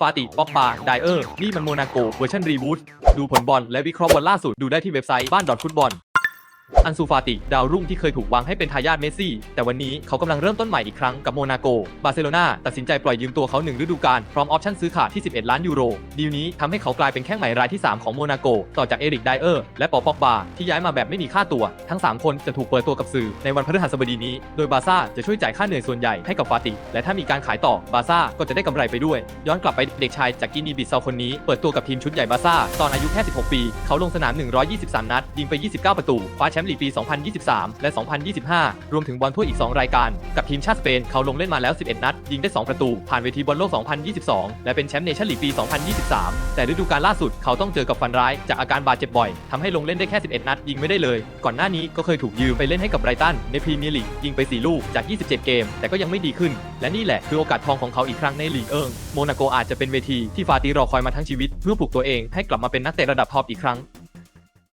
ฟาติป๊อกปาไดเออร์ นี่มันโมนาโกเวอร์ชันรีบูตดูผลบอลและวิเคราะห์บอลล่าสุด ดูได้ที่เว็บไซต์บ้านดอทฟุตบอล อันซูฟาติ ดาวรุ่งที่เคยถูกวางให้เป็นทายาทเมสซี่ แต่วันนี้เขากำลังเริ่มต้นใหม่อีกครั้งกับโมนาโก บาร์เซโลนาตัดสินใจปล่อยยืมตัวเขาหนึ่งฤดูกาลพร้อมออปชั่นซื้อขาดที่ 11 ล้านยูโร ดีลนี้ทำให้เขากลายเป็นแข้งใหม่รายที่ 3 ของโมนาโก ต่อจากเอริกไดเออร์และปอปอกบา ที่ย้ายมาแบบไม่มีค่าตัว ทั้ง 3 คนจะถูกเปิดตัวกับสื่อในวันพฤหัสบดีนี้ โดยบาซ่าจะช่วยจ่ายค่าเหนื่อยส่วนใหญ่ให้กับฟาติ และถ้ามีการขายต่อบาซ่าก็จะได้กำไรไปด้วย ย้อนกลับไปเด็กชายจากกินีบิซาคนนี้เปิดตัวกับทีมชุดใหญ่บาซ่าตอนอายุแค่ 16 ปี เขาลงสนาม 123 นัดยิงไป 29 ประตูคว้าชมป์ลีกปี 2023 และ 2025 รวมถึงบอลถ้วยอีก 2 รายการ กับทีมชาติสเปนเขาลงเล่นมาแล้ว 11 นัด ยิงได้ 2 ประตู ผ่านเวทีบอลโลก 2022 และเป็นแชมป์เนชั่นลีกปี 2023 แต่ฤดูกาลล่าสุดเขาต้องเจอกับฟันร้ายจากอาการบาดเจ็บบ่อยทำให้ลงเล่นได้แค่ 11 นัด ยิงไม่ได้เลย ก่อนหน้านี้ก็เคยถูกยืมไปเล่นให้กับไบรตันในพรีเมียร์ลีกยิงไป 4 ลูกจาก 27 เกม แต่ก็ยังไม่ดีขึ้น และนี่แหละคือโอกาสทองของเขาอีกครั้งในลีกเอิงโมนาโกอาจจะเป็นเวทีที่ฟาติรอคอยมาทั้งชีวิตเพื่อปลุกตัวเองให้กลับมาเป็นนักเตะระดับท็อปอีกครั้ง